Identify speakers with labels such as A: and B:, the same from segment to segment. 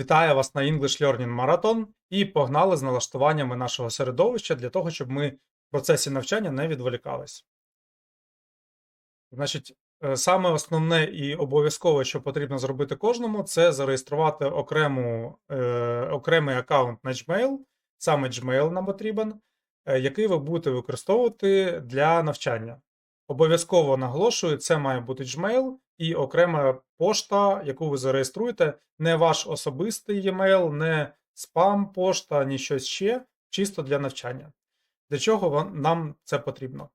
A: Вітаю вас на English Learning Marathon і погнали з налаштуваннями нашого середовища для того, щоб ми в процесі навчання не відволікались. Значить, е, саме основне і обов'язкове, що потрібно зробити кожному, це зареєструвати окрему, е, окремий аккаунт на Gmail, саме Gmail нам потрібен, е, який ви будете використовувати для навчання. Обов'язково наголошую, це має бути Gmail і окрема пошта, яку ви зареєструєте, не ваш особистий e-mail, не спам-пошта, ні щось ще, чисто для навчання. Для чого вам- нам це потрібно?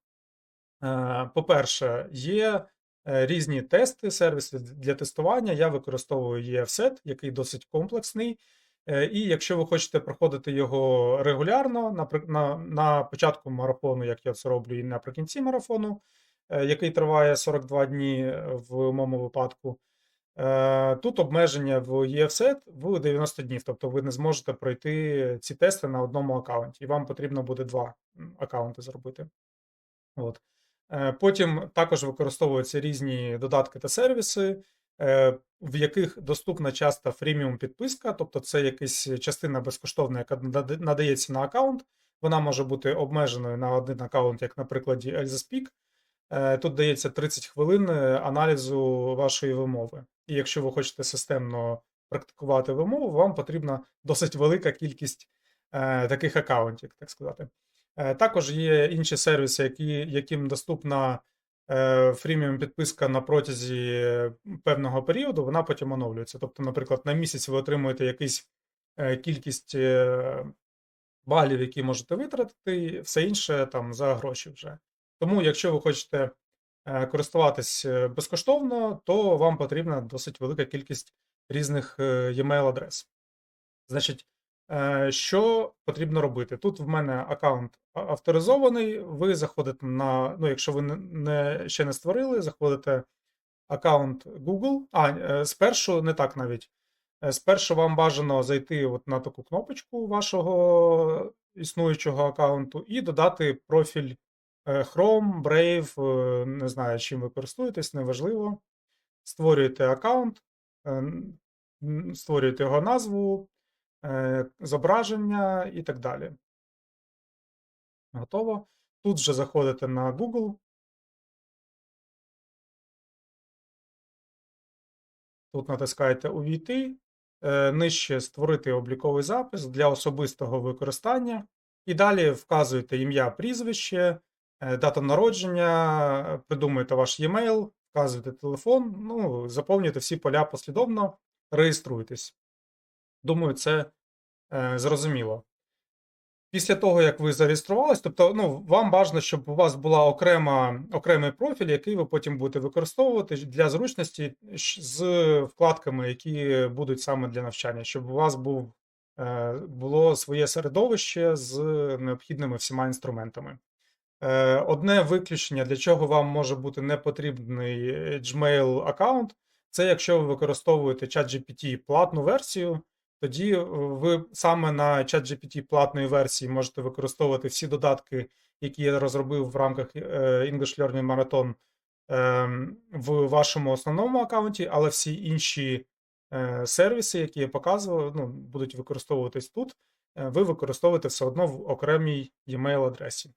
A: Е, По-перше, є е, різні тести, сервіси для тестування. Я використовую EFSET, який досить комплексний. Е, І якщо ви хочете проходити його регулярно, на, на початку марафону, як я це роблю, і наприкінці марафону, який триває 42 дні е, в моєму випадку, е, тут обмеження в EFSET в 90 днів, тобто ви не зможете пройти ці тести на одному аккаунті, і вам потрібно буде два аккаунти зробити. От. Е, Потім також використовуються різні додатки та сервіси, е, в яких доступна часто фріміум підписка, тобто це якась частина безкоштовна, яка надається на аккаунт. Вона може бути обмеженою на один аккаунт, як на прикладі ElzaSpeak. Е, Тут дається 30 хвилин е, аналізу вашої вимови. І якщо ви хочете системно практикувати вимову, вам потрібна досить велика кількість е, таких аккаунтів, так сказати. Також є інші сервіси, які, яким доступна фріміум підписка на протязі певного періоду, вона потім оновлюється. Тобто, наприклад, на місяць ви отримуєте якусь кількість балів, які можете витратити, все інше там за гроші вже. Тому, якщо ви хочете е, користуватись е, безкоштовно, то вам потрібна досить велика кількість різних е, e-mail адрес. Значить, що потрібно робити? Тут в мене аккаунт авторизований. Ви заходите на, ну, якщо ви не, ще не створили, заходите аккаунт Google. А, спершу не так навіть. Спершу вам бажано зайти от на таку кнопочку вашого існуючого аккаунту і додати профіль Chrome, Brave, е, не знаю, чим ви користуєтесь, неважливо. Створюєте аккаунт, е, створюєте його назву, е, зображення і так далі. Готово. Тут вже заходите на Google. Тут натискаєте Увійти, е, нижче створити обліковий запис для особистого використання. І далі вказуєте ім'я, прізвище, е, дата народження, придумуєте ваш e-mail, вказуєте телефон, ну, заповнюєте всі поля послідовно, реєструєтесь. Думаю, це е, зрозуміло. Після того, як ви зареєструвались, тобто ну, вам бажано, щоб у вас була окрема, окремий профіль, який ви потім будете використовувати для зручності з вкладками, які будуть саме для навчання, щоб у вас був, е, було своє середовище з необхідними всіма інструментами. Е, Одне виключення, для чого вам може бути не потрібний е, Gmail аккаунт, це якщо ви використовуєте ChatGPT платну версію, тоді е, ви саме на ChatGPT платної версії можете використовувати всі додатки, які я розробив в рамках English Learning Marathon ем, в вашому основному аккаунті, але всі інші сервіси, які я показував, ну, будуть використовуватись тут. Ви використовуєте все одно в окремій e-mail адресі.